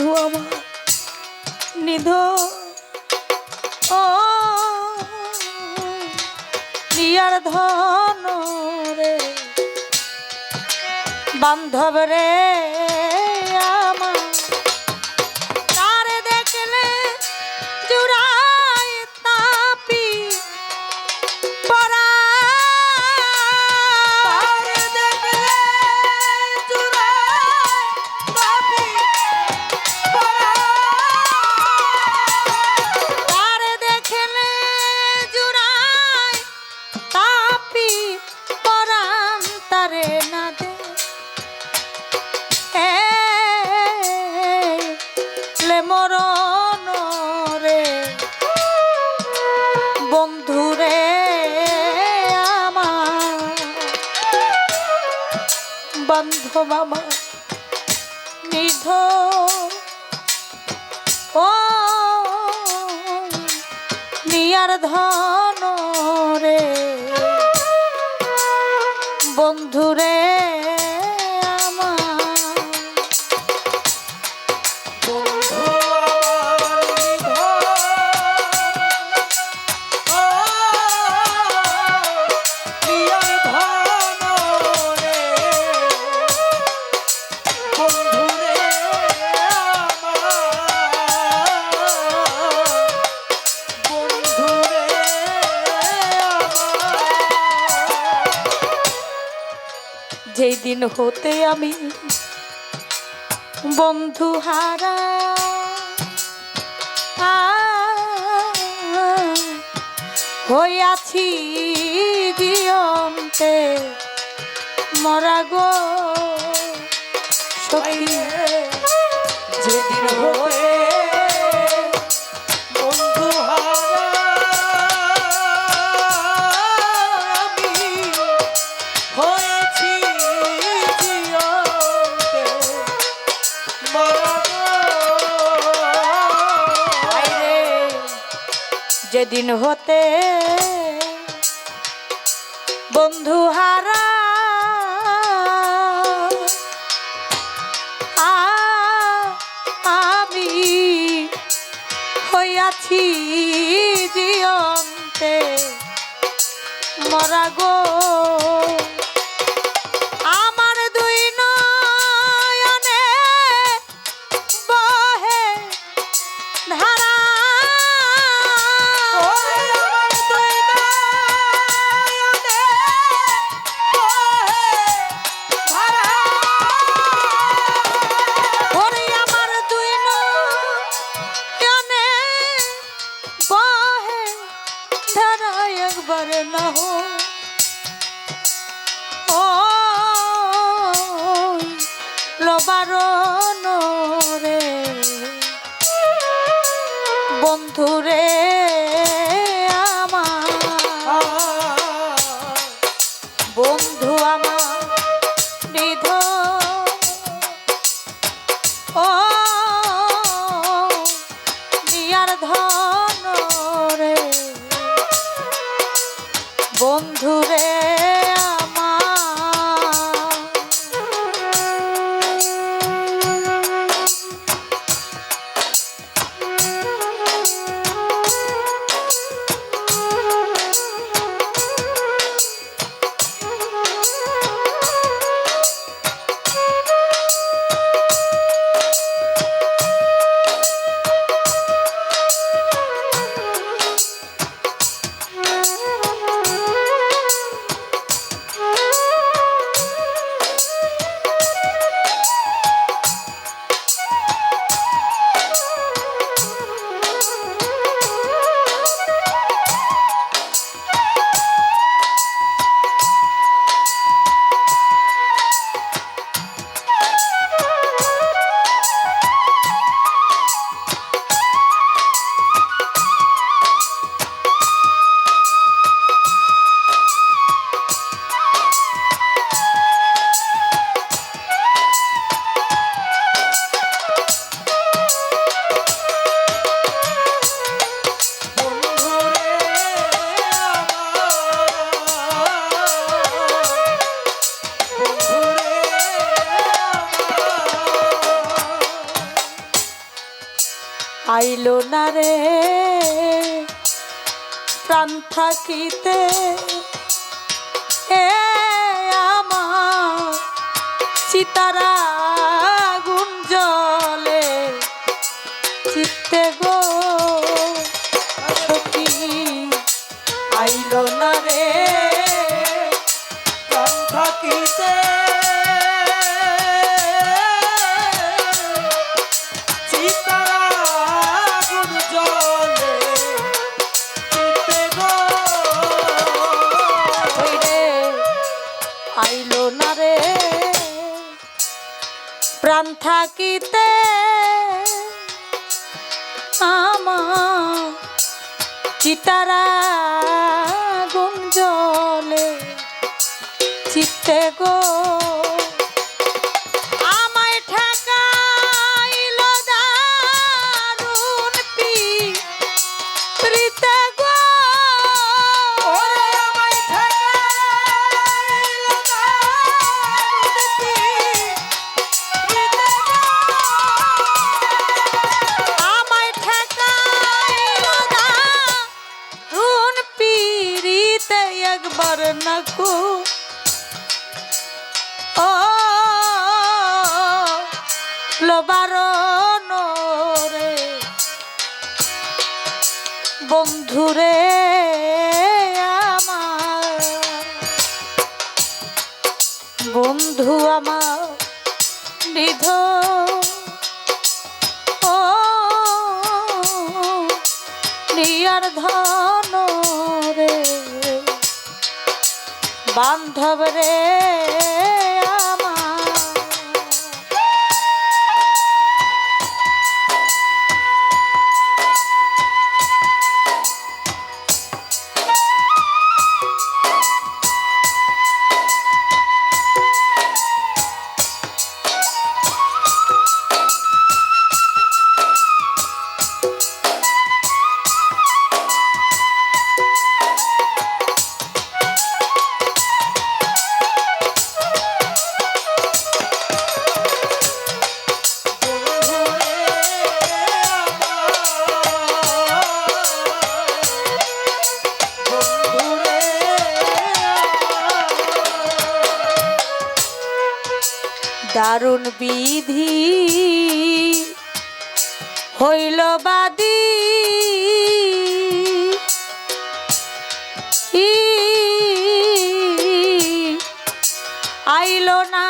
বন্ধু আমার নিধ। ও নিয়ার ধন রে বান্ধব রে। নিধ ও নিয়ার ধন রে। বন্ধুরে সেদিন হতে আমি বন্ধু হারা। হইয়াছি দিয়ন্তে। মরা গো যেদিন হতে যেদিন হতে বন্ধু হারা আমি হইয়াছি জিয়ন্তে মরা গো। রে। প্রাণ থাকিতে এ আমার চিতারা থাকিতে আমার চিতারা একবার নাকু ও লবারণ রে বন্ধুরে আমার বন্ধু আমার নিধ ও নিয়ার ধন বান্ধব রে। দারুণ বিধি হইল বাদি। আইল না।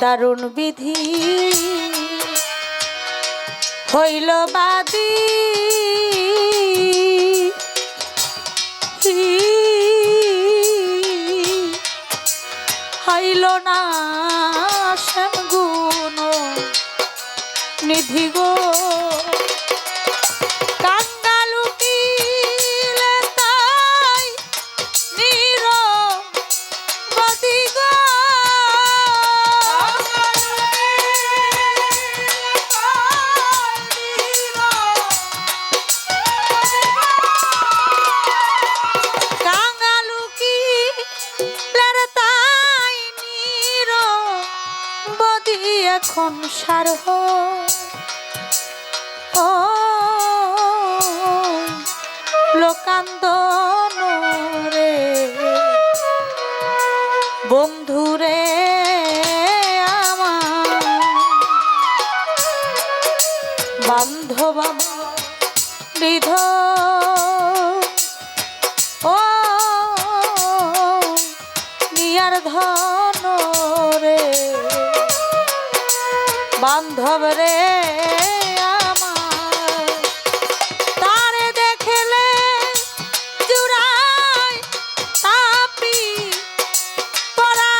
দারুণ বিধি। হইল বাদি। হইল না শ্যাম গুণ নিধি গো। এখন সার ও লোকান্দন রে বন্ধুরে রে আমার। তারে দেখলে জুড়াই তাপি পরা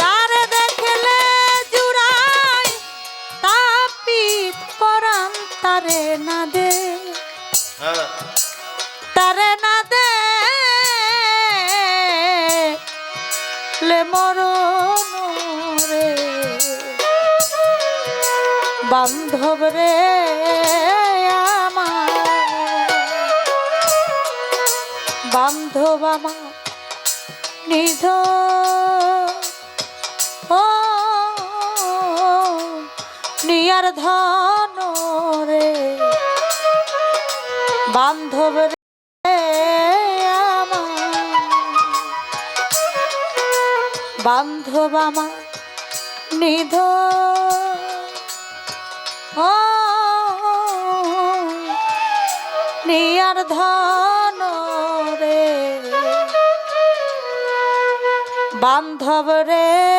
তারে দেখলে জুড়াই তাপি পরাম তারে না দে বান্ধব রে আমার। বান্ধব আমার নিধ। নিয়ার ধন রে। বান্ধব রে বান্ধব আমার নিধ। ধন রে। বান্ধব রে।